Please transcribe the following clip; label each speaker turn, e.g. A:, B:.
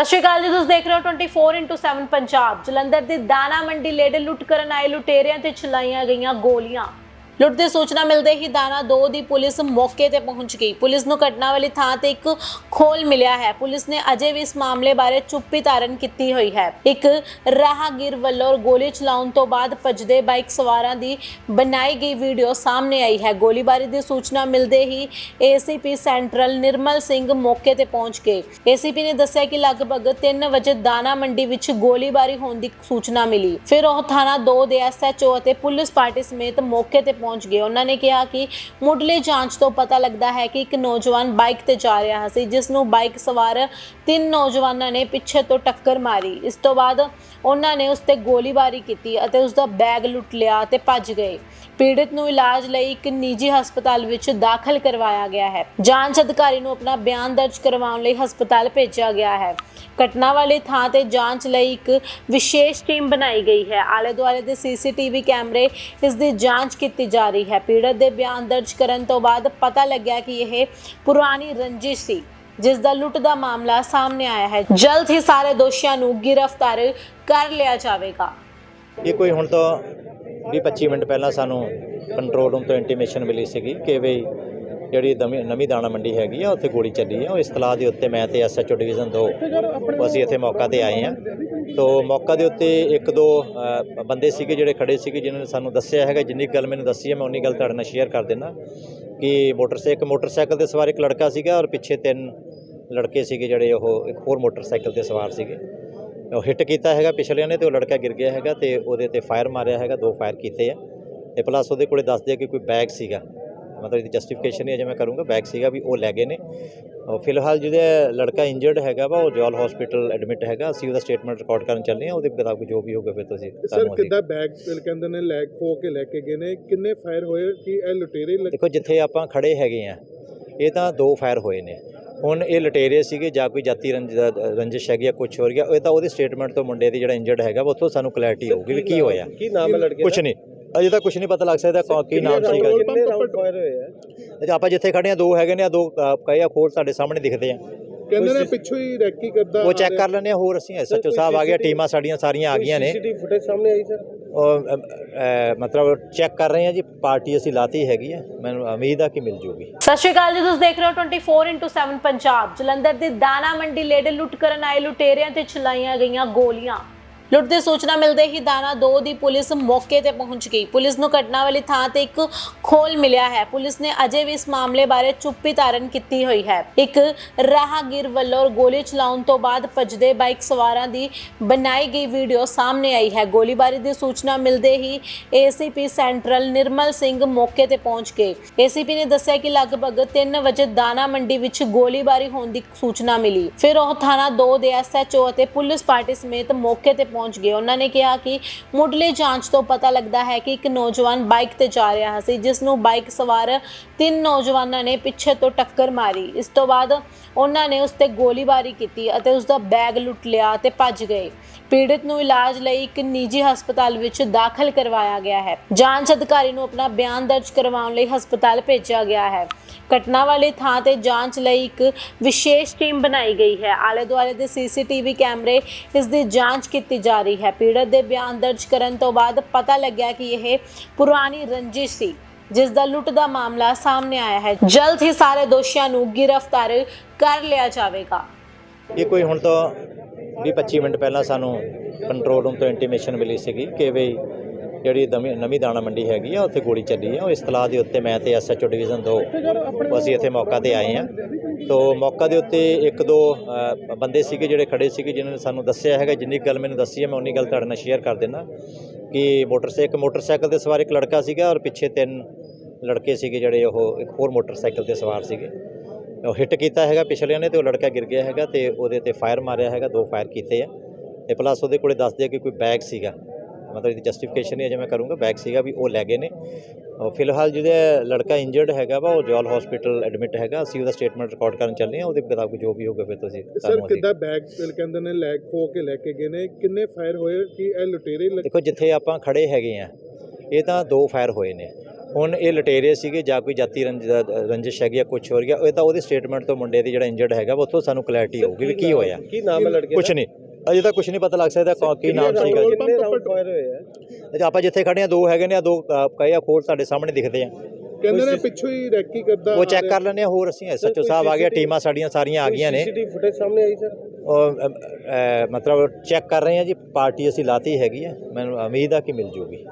A: ਸਤਿ ਸ਼੍ਰੀ ਅਕਾਲ ਜੀ, ਤੁਸੀਂ ਦੇਖ ਰਹੇ ਹੋ 24/7 ਪੰਜਾਬ। ਜਲੰਧਰ ਦੇ ਦਾਣਾ ਮੰਡੀ ਲੇਡੇ ਲੁੱਟ ਕਰਨ ਆਏ ਲੁਟੇਰਿਆਂ ਤੇ ਚਲਾਈਆਂ ਗਈਆਂ ਗੋਲੀਆਂ। ਲੁੱਟ ਦੀ ਸੂਚਨਾ ਮਿਲਦੇ ਹੀ ਦਾਣਾ 2 ਦੀ ਪੁਲਿਸ ਮੌਕੇ ਤੇ ਪਹੁੰਚ ਗਈ। ਪੁਲਿਸ ਨੂੰ ਘਟਨਾ ਵਾਲੀ ਥਾਂ ਤੇ ਇੱਕ ਖੋਲ ਮਿਲਿਆ ਹੈ। ਪੁਲਿਸ ਨੇ ਅਜੇ ਵੀ ਇਸ ਮਾਮਲੇ ਬਾਰੇ ਚੁੱਪੀ ਧਾਰਨ ਕੀਤੀ ਹੋਈ ਹੈ। ਇੱਕ ਰਾਹਗੀਰ ਵੱਲੋਂ ਗੋਲੀ ਚਲਾਉਣ ਤੋਂ ਬਾਅਦ ਭੱਜਦੇ ਬਾਈਕ ਸਵਾਰਾਂ ਦੀ ਬਣਾਈ ਗਈ ਵੀਡੀਓ ਸਾਹਮਣੇ ਆਈ ਹੈ। ਗੋਲੀਬਾਰੀ ਦੀ ਸੂਚਨਾ ਮਿਲਦੇ ਹੀ ਏਸੀਪੀ ਸੈਂਟਰਲ ਨਿਰਮਲ ਸਿੰਘ ਮੌਕੇ ਤੇ ਪਹੁੰਚ ਗਏ। ਏਸੀਪੀ ਨੇ ਦੱਸਿਆ ਕਿ ਲਗਭਗ 3 ਵਜੇ ਦਾਣਾ ਮੰਡੀ ਵਿੱਚ ਗੋਲੀਬਾਰੀ ਹੋਣ ਦੀ ਸੂਚਨਾ ਮਿਲੀ। ਫਿਰ ਉਹ ਥਾਣਾ 2 ਦੇ ਐਸਐਚਓ ਅਤੇ ਪੁਲਿਸ ਪਾਰਟੀ ਸਮੇਤ ਮੌਕੇ ਤੇ ਪਹੁੰਚ ਗਏ। ਉਹਨਾਂ ਨੇ ਕਿਹਾ ਕਿ ਮੁੱਢਲੀ ਜਾਂਚ ਤੋਂ ਪਤਾ ਲੱਗਦਾ ਹੈ ਕਿ ਇੱਕ ਨੌਜਵਾਨ ਬਾਈਕ ਤੇ ਜਾ ਰਿਹਾ ਸੀ, ਜਿਸ ਨੂੰ ਬਾਈਕ ਸਵਾਰ ਤਿੰਨ ਨੌਜਵਾਨਾਂ ਨੇ ਪਿੱਛੇ ਤੋਂ ਟੱਕਰ ਮਾਰੀ। ਇਸ ਤੋਂ ਬਾਅਦ ਉਹਨਾਂ ਨੇ ਉਸ ਤੇ ਗੋਲੀਬਾਰੀ ਕੀਤੀ ਅਤੇ ਉਸ ਦਾ ਬੈਗ ਲੁੱਟ ਲਿਆ ਤੇ ਭੱਜ ਗਏ। ਪੀੜਤ ਨੂੰ ਇਲਾਜ ਲਈ ਇੱਕ ਨਿੱਜੀ ਹਸਪਤਾਲ ਵਿੱਚ ਦਾਖਲ ਕਰਵਾਇਆ ਗਿਆ ਹੈ। ਜਾਂਚ ਅਧਿਕਾਰੀ ਨੂੰ ਆਪਣਾ ਬਿਆਨ ਦਰਜ ਕਰਵਾਉਣ ਲਈ ਹਸਪਤਾਲ ਭੇਜਿਆ ਗਿਆ ਹੈ। ਘਟਨਾ ਵਾਲੀ ਥਾਂ ਤੇ ਜਾਂਚ ਲਈ ਇੱਕ ਵਿਸ਼ੇਸ਼ ਟੀਮ ਬਣਾਈ ਗਈ ਹੈ। ਆਲੇ ਦੁਆਲੇ ਦੇ ਸੀਸੀਟੀਵੀ ਕੈਮਰੇ ਇਸ ਦੀ ਜਾਂਚ ਕੀਤੀ ਜਾ ਰਹੀ ਹੈ। ਪੀੜਤ ਦੇ ਬਿਆਨ ਦਰਜ ਕਰਨ ਤੋਂ ਬਾਅਦ ਪਤਾ ਲੱਗਿਆ ਕਿ ਇਹ ਪੁਰਾਣੀ ਰੰਜਿਸ਼ ਸੀ, ਜਿਸ ਦਾ ਲੁੱਟ ਦਾ ਮਾਮਲਾ ਸਾਹਮਣੇ ਆਇਆ ਹੈ। ਜਲਦ ਹੀ ਸਾਰੇ ਦੋਸ਼ੀਆਂ ਨੂੰ ਗ੍ਰਿਫਤਾਰ ਕਰ ਲਿਆ ਜਾਵੇਗਾ।
B: ਇਹ ਕੋਈ ਹੁਣ ਤੋਂ 20-25 ਮਿੰਟ ਪਹਿਲਾਂ ਸਾਨੂੰ ਕੰਟਰੋਲ ਰੂਮ ਤੋਂ ਇੰਟੀਮੇਸ਼ਨ ਮਿਲੀ ਸੀਗੀ ਕਿ ਵੀ ਜਿਹੜੀ ਨਵੀਂ ਨਵੀਂ ਦਾਣਾ ਮੰਡੀ ਹੈਗੀ ਆ, ਉੱਥੇ ਗੋਲੀ ਚੱਲੀ ਆ। ਉਹ ਇਸਤਲਾਹ ਦੇ ਉੱਤੇ ਮੈਂ ਤੇ ਐਸਐਚਓ ਡਿਵੀਜ਼ਨ 2 ਅਸੀਂ ਇੱਥੇ ਮੌਕਾ ਤੇ ਆਏ ਆ। ਤੋ ਮੌਕਾ ਦੇ ਉੱਤੇ ਇੱਕ ਦੋ ਬੰਦੇ ਸੀਗੇ ਜਿਹੜੇ ਖੜੇ ਸੀਗੇ ਜਿਨ੍ਹਾਂ ਨੇ ਸਾਨੂੰ ਦੱਸਿਆ ਹੈਗਾ। ਜਿੰਨੀ ਕੁ ਗੱਲ ਮੈਨੂੰ ਦੱਸੀ ਹੈ ਮੈਂ ਉਨੀ ਗੱਲ ਤੁਹਾਡੇ ਨਾਲ ਸ਼ੇਅਰ ਕਰ ਦਿੰਦਾ ਕਿ ਮੋਟਰਸਾਈਕਲ ਮੋਟਰਸਾਈਕਲ ਦੇ ਸਵਾਰ ਇੱਕ ਲੜਕਾ ਸੀਗਾ ਔਰ ਪਿੱਛੇ ਤਿੰਨ ਲੜਕੇ ਸੀਗੇ ਜਿਹੜੇ ਉਹ, ਇੱਕ ਹੋਰ ਮੋਟਰਸਾਈਕਲ ਤੇ ਸਵਾਰ ਸੀਗੇ। ਉਹ ਹਿੱਟ ਕੀਤਾ ਹੈਗਾ ਪਿਛਲਿਆਂ ਨੇ ਤੇ ਉਹ ਲੜਕਾ ਗਿਰ ਗਿਆ ਹੈਗਾ ਤੇ ਉਹਦੇ ਤੇ ਫਾਇਰ ਮਾਰਿਆ ਹੈਗਾ ਦੋ ਫਾਇਰ ਕੀਤੇ ਆ ਤੇ ਪਲੱਸ ਉਹਦੇ ਕੋਲੇ ਦੱਸਦੇ ਆ ਕਿ ਕੋਈ ਬੈਗ ਸੀਗਾ। ਮਤਲਬ ਇਹਦੀ ਜਸਟੀਫਿਕੇਸ਼ਨ ਨਹੀਂ ਅਜੇ ਮੈਂ ਕਰੂੰਗਾ ਬੈਗ ਸੀਗਾ ਵੀ ਉਹ ਲੈ ਗਏ ਨੇ। ਫਿਲਹਾਲ ਜਿਹੜਾ ਲੜਕਾ ਇੰਜਰਡ ਹੈਗਾ ਵਾ ਉਹ ਜੋਲ ਹਸਪੀਟਲ ਐਡਮਿਟ ਹੈਗਾ ਅਸੀਂ ਉਹਦਾ ਸਟੇਟਮੈਂਟ ਰਿਕਾਰਡ ਕਰਨ ਚੱਲੇ ਆ ਉਹਦੇ ਮੁਤਾਬਕ ਜੋ ਵੀ ਹੋਊਗਾ ਫਿਰ ਤੁਸੀਂ
C: ਸਰ ਕਿੱਦਾਂ ਬੈਗ ਕਹਿੰਦੇ ਨੇ ਲੈ ਖੋ ਕੇ ਲੈ ਕੇ ਗਏ ਨੇ ਕਿੰਨੇ ਫਾਇਰ ਹੋਏ ਕਿ ਇਹ ਲੁਟੇਰੇ
B: ਦੇਖੋ ਜਿੱਥੇ ਆਪਾਂ ਖੜੇ ਹੈਗੇ ਆ ਇਹ ਤਾਂ ਦੋ ਫਾਇਰ ਹੋਏ ਨੇ। ਹੁਣ ਇਹ ਲਟੇਰੇ ਸੀਗੇ ਜਾਂ ਕੋਈ ਜਾਤੀ ਰੰਜ ਰੰਜਿਸ਼ ਹੈਗੀ ਆ ਕੁਝ ਹੋਰ ਗਿਆ ਇਹ ਤਾਂ ਉਹਦੀ ਸਟੇਟਮੈਂਟ ਤੋਂ ਮੁੰਡੇ ਦੀ ਜਿਹੜਾ ਇੰਜਰਡ ਹੈਗਾ ਉੱਥੋਂ ਸਾਨੂੰ ਕਲੈਰਿਟੀ ਹੋਊਗੀ ਵੀ ਕੀ ਹੋਇਆ।
C: ਕੀ ਨਾਮ ਹੈ ਲੜਕੇ
B: ਕੁਝ ਨਹੀਂ ਅਜੇ ਤਾਂ ਕੁਝ ਨਹੀਂ ਪਤਾ ਲੱਗ ਸਕਦਾ ਕੌਣ- ਕੀ ਨਾਮ ਸੀਗਾ ਜੀ। ਆਪਾਂ ਜਿੱਥੇ ਖੜੇ ਆ ਦੋ ਹੈਗੇ ਨੇ ਆ ਦੋ ਕਈ ਆ ਖੋਲ ਤੁਹਾਡੇ ਸਾਹਮਣੇ ਦਿਖਦੇ ਆ।
C: ਕਹਿੰਦੇ ਨੇ ਪਿੱਛੋਂ ਹੀ ਰੈਕੀ ਕਰਦਾ
B: ਉਹ ਚੈੱਕ ਕਰ ਲੈਣੇ ਹੋਰ ਅਸੀਂ ਐਸਐਚਓ ਸਾਹਿਬ ਆ ਗਿਆ ਟੀਮਾਂ ਸਾਡੀਆਂ ਸਾਰੀਆਂ ਆ ਗਈਆਂ ਨੇ।
C: ਸੀਸੀਟੀਵੀ ਫੁਟੇਜ ਸਾਹਮਣੇ ਆਈ ਸਰ?
B: ਉਹ ਮਤਲਬ ਚੈੱਕ ਕਰ ਰਹੇ ਆ ਜੀ ਪਾਰਟੀ ਅਸੀਂ ਲਾਤੀ ਹੈਗੀ ਆ ਮੈਨੂੰ ਉਮੀਦ ਆ ਕਿ ਮਿਲ ਜੂਗੀ।
A: ਸਤਿ ਸ਼੍ਰੀ ਅਕਾਲ ਜੀ ਤੁਸੀਂ ਦੇਖ ਰਹੇ ਹੋ 24/7 ਪੰਜਾਬ। ਜਲੰਧਰ ਦੀ ਦਾਣਾ ਮੰਡੀ ਲੇਡੇ ਲੁੱਟ ਕਰਨ ਆਏ ਲੁਟੇਰਿਆਂ ਤੇ ਚਲਾਈਆਂ ਗਈਆਂ ਗੋਲੀਆਂ। ਲੁੱਟ ਦੀ ਸੂਚਨਾ ਮਿਲਦੇ ਹੀ ਦਾਣਾ 2 ਦੀ ਪੁਲਿਸ ਮੌਕੇ ਤੇ ਪਹੁੰਚ ਗਈ। ਪੁਲਿਸ ਨੂੰ ਘਟਨਾ ਵਾਲੀ ਥਾਂ ਤੇ ਇੱਕ ਖੋਲ ਮਿਲਿਆ ਹੈ। ਪੁਲਿਸ ਨੇ ਅਜੇ ਵੀ ਇਸ ਮਾਮਲੇ ਬਾਰੇ ਚੁੱਪੀ ਧਾਰਨ ਕੀਤੀ ਹੋਈ ਹੈ। ਇੱਕ ਰਾਹਗੀਰ ਵੱਲੋਂ ਗੋਲੀ ਚਲਾਉਣ ਤੋਂ ਬਾਅਦ ਭੱਜਦੇ ਬਾਈਕ ਸਵਾਰਾਂ ਦੀ ਬਣਾਈ ਗਈ ਵੀਡੀਓ ਸਾਹਮਣੇ ਆਈ ਹੈ। ਗੋਲੀਬਾਰੀ ਦੀ ਸੂਚਨਾ ਮਿਲਦੇ ਹੀ ਏਸੀਪੀ ਸੈਂਟਰਲ ਨਿਰਮਲ ਸਿੰਘ ਮੌਕੇ ਤੇ ਪਹੁੰਚ ਗਏ। ਏਸੀਪੀ ਨੇ ਦੱਸਿਆ ਕਿ ਲਗਭਗ 3 ਵਜੇ ਦਾਣਾ ਮੰਡੀ ਵਿੱਚ ਗੋਲੀਬਾਰੀ ਹੋਣ ਦੀ ਸੂਚਨਾ ਮਿਲੀ। ਫਿਰ ਉਹ ਥਾਣਾ 2 ਦੇ ਐਸਐਚਓ ਅਤੇ ਪੁਲਿਸ ਪਾਰਟੀ ਸਮੇਤ ਮੌਕੇ ਤੇ ਪਹੁੰਚ ਗਏ। ਉਹਨਾਂ ਨੇ ਕਿਹਾ ਕਿ ਮੁੱਢਲੀ ਜਾਂਚ ਤੋਂ ਪਤਾ ਲੱਗਦਾ ਹੈ ਕਿ ਇੱਕ ਨੌਜਵਾਨ ਬਾਈਕ ਤੇ ਜਾ ਰਿਹਾ ਸੀ ਜਿਸ ਨੂੰ ਬਾਈਕ ਸਵਾਰ ਤਿੰਨ ਨੌਜਵਾਨਾਂ ਨੇ ਪਿੱਛੇ ਤੋਂ ਟੱਕਰ ਮਾਰੀ। ਇਸ ਤੋਂ ਬਾਅਦ ਉਹਨਾਂ ਨੇ ਉਸ ਤੇ ਗੋਲੀਬਾਰੀ ਕੀਤੀ ਅਤੇ ਉਸ ਦਾ ਬੈਗ ਲੁੱਟ ਲਿਆ ਤੇ ਭੱਜ ਗਏ। ਪੀੜਤ ਨੂੰ ਇਲਾਜ ਲਈ ਇੱਕ ਨਿੱਜੀ ਹਸਪਤਾਲ ਵਿੱਚ ਦਾਖਲ ਕਰਵਾਇਆ ਗਿਆ ਹੈ। ਜਾਂਚ ਅਧਿਕਾਰੀ ਨੂੰ ਆਪਣਾ ਬਿਆਨ ਦਰਜ ਕਰਵਾਉਣ ਲਈ ਹਸਪਤਾਲ ਭੇਜਿਆ ਗਿਆ ਹੈ। ਘਟਨਾ ਵਾਲੀ ਥਾਂ ਤੇ ਜਾਂਚ ਲਈ ਇੱਕ ਵਿਸ਼ੇਸ਼ ਟੀਮ ਬਣਾਈ ਗਈ ਹੈ। ਆਲੇ ਦੁਆਲੇ ਦੇ ਸੀਸੀਟੀਵੀ ਕੈਮਰੇ ਇਸ ਦੀ ਜਾਂਚ ਕੀਤੀ ਜਾ ਰਹੀ ਹੈ। ਪੀੜਤ ਦੇ ਬਿਆਨ ਦਰਜ ਕਰਨ ਤੋਂ ਬਾਅਦ ਪਤਾ ਲੱਗਿਆ ਕਿ ਇਹ ਪੁਰਾਣੀ ਰੰਜਿਸ਼ ਸੀ, ਜਿਸ ਦਾ ਲੁੱਟ ਦਾ ਮਾਮਲਾ ਸਾਹਮਣੇ ਆਇਆ ਹੈ। ਜਲਦ ਹੀ ਸਾਰੇ ਦੋਸ਼ੀਆਂ ਨੂੰ ਗ੍ਰਿਫਤਾਰ ਕਰ ਲਿਆ ਜਾਵੇਗਾ।
B: ਇਹ ਕੋਈ ਹੁਣ ਤੋਂ 20-25 ਮਿੰਟ ਪਹਿਲਾਂ ਸਾਨੂੰ ਕੰਟਰੋਲ ਰੂਮ ਤੋਂ ਇੰਟੀਮੇਸ਼ਨ ਮਿਲੀ ਸੀਗੀ ਕਿ ਵੀ ਜਿਹੜੀ ਨਵੀਂ ਨਵੀਂ ਦਾਣਾ ਮੰਡੀ ਹੈਗੀ ਆ, ਉੱਥੇ ਗੋਲੀ ਚੱਲੀ ਆ। ਉਹ ਇਸਤਲਾਹ ਦੇ ਉੱਤੇ ਮੈਂ ਤੇ ਐਸਐਚਓ ਡਿਵੀਜ਼ਨ 2 ਅਸੀਂ ਇੱਥੇ ਮੌਕਾ ਤੇ ਆਏ ਆ। ਤੋਂ ਮੌਕਾ ਦੇ ਉੱਤੇ ਇੱਕ ਦੋ ਬੰਦੇ ਸੀਗੇ ਜਿਹੜੇ ਖੜੇ ਸੀਗੇ, ਜਿਨ੍ਹਾਂ ਨੇ ਸਾਨੂੰ ਦੱਸਿਆ ਹੈਗਾ, ਜਿੰਨੀ ਕੁ ਗੱਲ ਮੈਨੂੰ ਦੱਸੀ ਹੈ ਮੈਂ ਉਨੀ ਗੱਲ ਤੁਹਾਡੇ ਨਾਲ ਸ਼ੇਅਰ ਕਰ ਦਿੰਦਾ। ਕਿ ਮੋਟਰਸਾਈਕਲ ਮੋਟਰਸਾਈਕਲ ਦੇ ਸਵਾਰ ਇੱਕ ਲੜਕਾ ਸੀਗਾ ਔਰ ਪਿੱਛੇ ਤਿੰਨ ਲੜਕੇ ਸੀਗੇ ਜਿਹੜੇ ਉਹ ਇੱਕ ਹੋਰ ਮੋਟਰਸਾਈਕਲ ਤੇ ਸਵਾਰ ਸੀਗੇ। ਉਹ ਹਿੱਟ ਕੀਤਾ ਹੈਗਾ ਪਿਛਲਿਆਂ ਨੇ ਤੇ ਉਹ ਲੜਕਾ ਗਿਰ ਗਿਆ ਹੈਗਾ ਤੇ ਉਹਦੇ ਤੇ ਫਾਇਰ ਮਾਰਿਆ ਹੈਗਾ, ਦੋ ਫਾਇਰ ਕੀਤੇ ਆ। ਤੇ ਪਲੱਸ ਉਹਦੇ ਕੋਲੇ ਦੱਸਦੇ ਆ ਕਿ ਕੋਈ ਬੈਗ ਸੀਗਾ। ਮਤਲਬ ਇਹਦੀ ਜਸਟੀਫਿਕੇਸ਼ਨ ਨਹੀਂ ਅਜੇ ਮੈਂ ਕਰੂੰਗਾ ਬੈਗ ਸੀਗਾ ਵੀ ਉਹ ਲੈ ਗਏ ਨੇ। ਔਰ ਫਿਲਹਾਲ ਜਿਹੜਾ ਲੜਕਾ ਇੰਜਰਡ ਹੈਗਾ ਵਾ ਉਹ ਜੋਲ ਹਸਪੀਟਲ ਐਡਮਿਟ ਹੈਗਾ ਅਸੀਂ ਉਹਦਾ ਸਟੇਟਮੈਂਟ ਰਿਕਾਰਡ ਕਰਨ ਚੱਲੇ ਆ ਉਹਦੇ ਮੁਤਾਬਕ ਜੋ ਵੀ ਹੋਊਗਾ ਫਿਰ ਤੁਸੀਂ
C: ਸਰ ਕਿੱਦਾਂ ਬੈਗ ਕਹਿੰਦੇ ਨੇ ਲੈ ਖੋ ਕੇ ਲੈ ਕੇ ਗਏ ਨੇ ਕਿੰਨੇ ਫਾਇਰ ਹੋਏ ਕਿ ਇਹ ਲੁਟੇਰੇ ਲੱਗੇ
B: ਦੇਖੋ ਜਿੱਥੇ ਆਪਾਂ ਖੜੇ ਹੈਗੇ ਆ ਇਹ ਤਾਂ ਦੋ ਫਾਇਰ ਹੋਏ ਨੇ। ਹੁਣ ਇਹ ਲਟੇਰੇ ਸੀਗੇ ਜਾਂ ਕੋਈ ਜਾਤੀ ਰੰਜ- ਰੰਜਿਸ਼ ਹੈਗੀ ਆ ਕੁਝ ਹੋਰ ਗਿਆ ਇਹ ਤਾਂ ਉਹਦੀ ਸਟੇਟਮੈਂਟ ਤੋਂ ਮੁੰਡੇ ਦੀ ਜਿਹੜਾ ਇੰਜਰਡ ਹੈਗਾ ਵਾ ਉੱਥੋਂ ਸਾਨੂੰ ਕਲੈਰਿਟੀ ਹੋਊਗੀ ਵੀ ਕੀ ਹੋਇਆ।
D: ਕੀ ਨਾਮ ਹੈ ਲੜਕੇ
B: ਕੁਝ ਨਹੀਂ। ਅਜੇ ਤਾਂ ਕੁਝ ਨਹੀਂ ਪਤਾ ਲੱਗ ਸਕਦਾ ਕੌਣ- ਕੀ ਨਾਮ ਸੀਗਾ। ਜੀ ਤੇ ਆਪਾਂ ਜਿੱਥੇ ਖੜੇ ਆ ਦੋ ਹੈਗੇ ਨੇ ਆ ਦੋ ਕਹੇ ਆ ਖੋਲ ਤੁਹਾਡੇ ਸਾਹਮਣੇ ਦਿਖਦੇ ਆ।
C: ਕਹਿੰਦੇ ਨੇ ਪਿੱਛੋਂ ਹੀ ਰੈਕੀ ਕਰਦਾ
B: ਉਹ ਚੈੱਕ ਕਰ ਲੈਣੇ ਹੋਰ ਅਸੀਂ ਐਸਐਚਓ ਸਾਹਿਬ ਆ ਗਿਆ ਟੀਮਾਂ ਸਾਡੀਆਂ ਸਾਰੀਆਂ ਆ ਗਈਆਂ ਨੇ।
D: ਸੀਸੀਟੀਵੀ ਫੁਟੇਜ ਸਾਹਮਣੇ ਆਈ ਸਰ?
B: ਉਹ ਅ, ਅ, ਮਤਲਬ ਚੈੱਕ ਕਰ ਰਹੇ ਆ ਜੀ ਪਾਰਟੀ ਅਸੀਂ ਲਾਤੀ ਹੈਗੀ ਆ ਮੈਨੂੰ ਉਮੀਦ ਆ ਕਿ ਮਿਲ ਜੂਗੀ।